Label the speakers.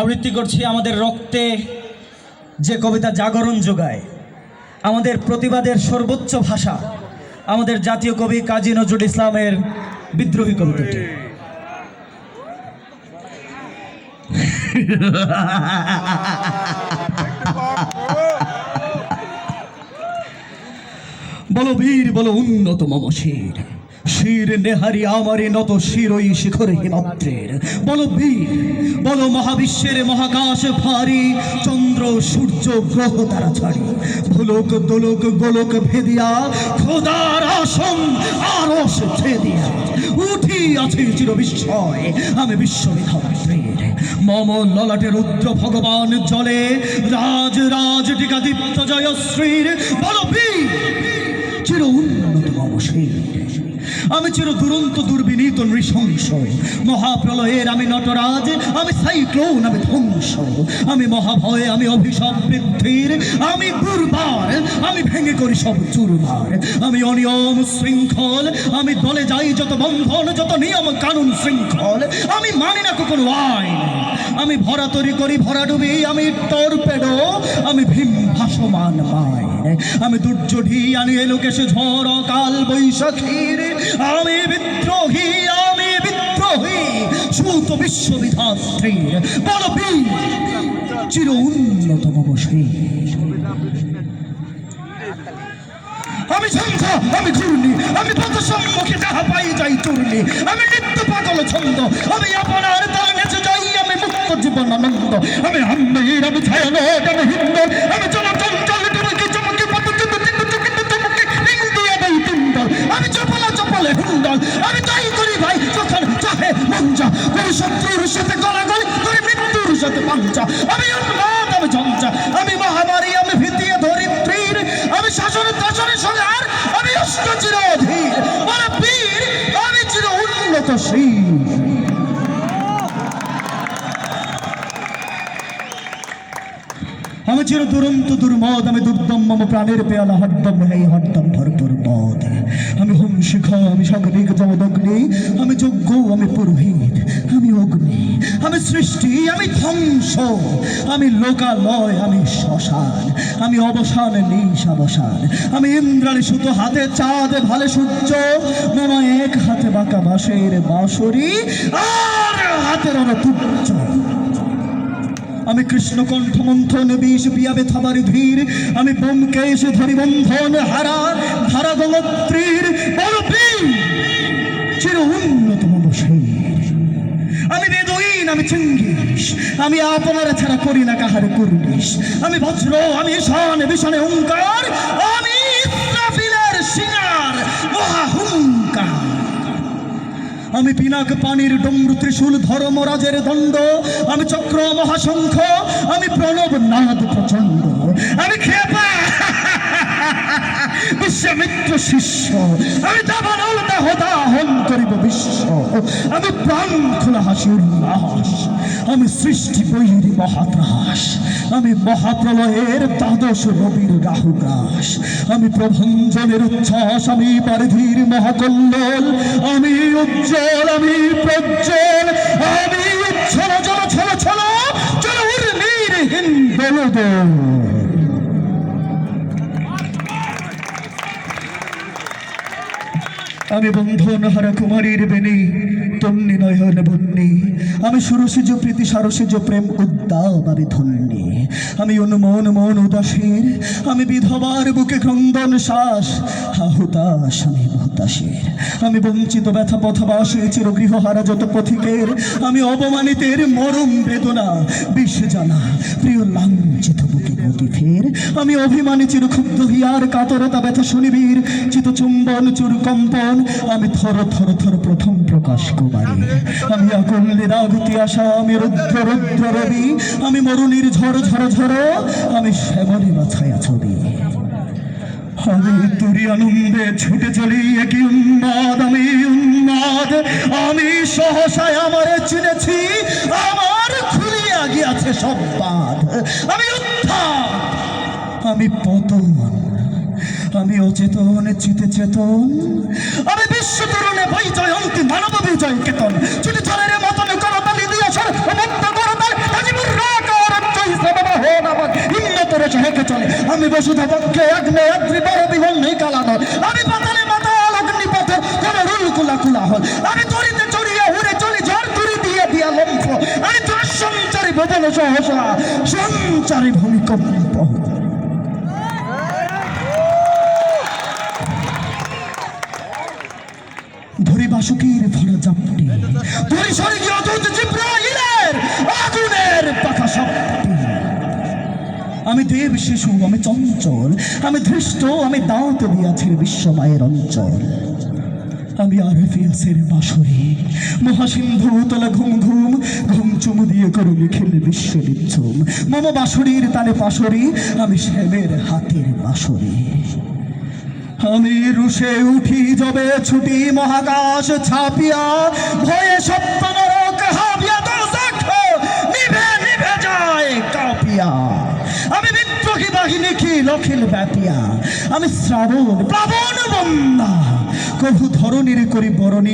Speaker 1: আবৃত্তি করছি আমাদের রক্তে যে কবিতা জাগরণ যোগায়, আমাদের প্রতিবাদের সর্বোচ্চ ভাষা, আমাদের জাতীয় কবি কাজী নজরুল ইসলামের বিদ্রোহী কবিতাটি। বলো বীর, বলো উন্নত মম শির শির নেহারি আমারে নত শিরই শিখর হিমাত্রের বলো বীর, বলো মহাবিশ্বের মহাকাশ ভারী, চন্দ্র, সূর্য, গ্রহ তারা ছাড়ি ভুলোক, দোলক, গোলক ভেদিয়া খোদার আসন, আরস ছেদিয়া। উঠি আছে চির বিস্ময় আমি বিশ্ববিধাত্রীর। মম ললাটে রুদ্র ভগবান জলে, রাজ রাজ টিকা দীপ্ত জয়শ্রীর। বলো বীর, চির উন্নত অবশ্যই আমি চির দুরন্ত দুর্বিনীত নৃশংস। মহাপ্রলয়ের আমি নটরাজ, আমি সাইক্লোন, আমি ধ্বংস। আমি মহাভয়, আমি অভিশাপ বৃদ্ধির, আমি দুর্বার, আমি ভেঙে করি সব চুরমার। আমি অনিয়ম শৃঙ্খল, আমি দলে যাই যত বন্ধন, যত নিয়ম কানুন শৃঙ্খল, আমি মানি না কখনো আইন। আমি ভরা তরি করি, ভরা ডুবি, আমি টর্পেডো, আমি ভীম ভাসমান মাইন। আমি দুর্যোধী আনি এলোকেশে ঝড় কাল বৈশাখীর আমি বিদ্রোহী আমি বিদ্রোহী। সুত বিশ্ববিধাত্রীর বল বীর চির উন্নতম বসে। আমি ঝঞ্ঝা আমি ঘূর্ণি, আমি পথ সম্মুখে যাহা পাই যাই চূর্ণি আমি নিত্য পাগল ছন্দ, আমি আপনার নেচে যাই, আমি মুক্ত জীবন আনন্দ। আমি আম্মীর, আমি ছায়ানট, আমি হিন্দর, আমি চপলে হিন্দর। আমি তাই করি ভাই, যখন চাহে মঞ্জা করি শত্রুর সাথে গলাগলি করি মৃত্যুর সাথে পাঞ্চা আমি উন্মাদ আমি ঝঞ্ঝা আমি মহামারী, আমি ভিতিয়ে ধরিত্রীর। আমি শাসন দাসনের সঙ্গে আর আমি অষ্ট চির অধীর আমি চির উন্নত আমি চির দুরন্ত দুর্মদ, আমি দুর্দম, মম প্রাণের পেয়ালা, হরদম এই হরদম, ভরপুর মদ আমি হোম শিখ আমি সাগরিক, জমদগ্নি, আমি যজ্ঞ আমি পুরোহিত, আমি অগ্নি, আমি সৃষ্টি, আমি ধ্বংস, আমি লোকালয়, আমি শ্মশান, আমি অবসান, নিশ অবসান, আমি ইন্দ্রাণী সুতো হাতে, চাঁদ ভালে সূর্য, মামা এক হাতে বাঁকা বাঁশের বাঁশরি, আর হাতের তুচ্ছ। আমি কৃষ্ণ কণ্ঠ মন্থন বিষ পিয়াবে থাবার ধীর, আমি বোমকেশ ধরি বন্ধন হারা ধারা গঙ্গত্রীর চির উন্নতম বসীর। আমি বেদইন আমি চিঙ্গিস আমি আপনারা ছাড়া করি না কাহারে করুনিস। আমি বজ্র, আমি শান ভীষণে হুঙ্কার আমি পিনাক পানির ডমরু ত্রিশূল ধর্মরাজের দণ্ড, আমি চক্র মহাশঙ্খ আমি প্রণব নাদ প্রচণ্ড। আমি খেপা শিষ্য। আমি দাবানল করিব বিশ্ব। আমি প্রাণ খোলা আমি সৃষ্টি বৈরি মহাত্রাস আমি মহাপ্রলয়ের দ্বাদশ রবির আমি প্রভঞ্জনের উচ্ছ্বাস, আমি পারিধীর মহাকল্লোল। আমি উজ্জ্বল আমি আমি বন্ধন হারা কুমারীর বেনি তন্নি নয়ন বন্নি। আমি সুরসিজ প্রীতি সারসিজ প্রেম উদ্দাম আমি ধন্যি। আমি অনুমন মন উদাসীর আমি বিধবার বুকে ক্রন্দন শ্বাস আহুতাস আমি হতাশের আমি বঞ্চিত ব্যথা পথবাসী চির গৃহহারা যত পথিকের, আমি অপমানিতের মরম বেদনা, বিষ জানা, প্রিয় লাঞ্ছিত বুকে গতি ফের। আমি অভিমানী চির ক্ষুব্ধ হিয়ার, কাতরতা ব্যথা শুনিবীর, চিত চুম্বন চুর কম্পন আমি থর থর থর প্রথম প্রকাশ কুমারী। আমি আকুল নিরাগতি আশা, আমি রুদ্র রুদ্র রবি, আমি মরুণীর ঝড় ঝড় ঝড়, আমি শ্যামলী মাথায় ছবি। আনন্দে ছুটে চলি, একই উন্মাদ, আমি উন্মাদ। আমি সহসায় আমার চিনেছি, আমার খুলিয়া গিয়াছে সব বাদ আমি উত্থান, আমি পতন। আমি অচেতন চিতে চেতন আমি বিশ্ব তরুণে বই জয়ন্তী মানব বিজয়, কেতন। ছুটি চলের মতন মতনে করতালি দিয়ে সর মুক্ত করতাল তাজিবুর রাকার জয় সবাবা চলে। আমি বসুধা আমি পাতালে মাতাল অগ্নি পথে কোন রুল কুলা কুলা হল। আমি চড়িতে চড়িয়ে উড়ে চলি ঝড় তুড়ি দিয়ে দিয়া লম্ফ। আমি সঞ্চারী ভবন সহসা, সঞ্চারী ভূমিকম্প। ধরি বাসুকির ভরা জাপটি ধরি স্বর্গীয় অদূত জিব্রাইলের আগুনের পাখা সাপটি আমি দেব শিশু, আমি চঞ্চল, আমি ধৃষ্ট, আমি দাঁত দিয়াছি বিশ্বমায়ের অঞ্চল। আমি আরফিয়াসের বাসরে মহাসিন্ধু তোলা ঘুম ঘুম ঘুম চুমু দিয়ে করুলি খেলে বিশ্ব বিচ্ছুম মম বাসরির তালে পাশরি, আমি শ্যামের হাতের বাসরি আমি রুষে উঠি যবে ছুটি মহাকাশ ছাপিয়া, ভয়ে সপ্তনরক হাবিয়া দশক নিভে নিভে যায় কাপিয়া। আমি বিদ্রোহী বাহিনী কি লখিল ব্যাপিয়া? আমি শ্রাবণ প্লাবণ বন্দা, কভু ধরনীর করি বরণিয়া।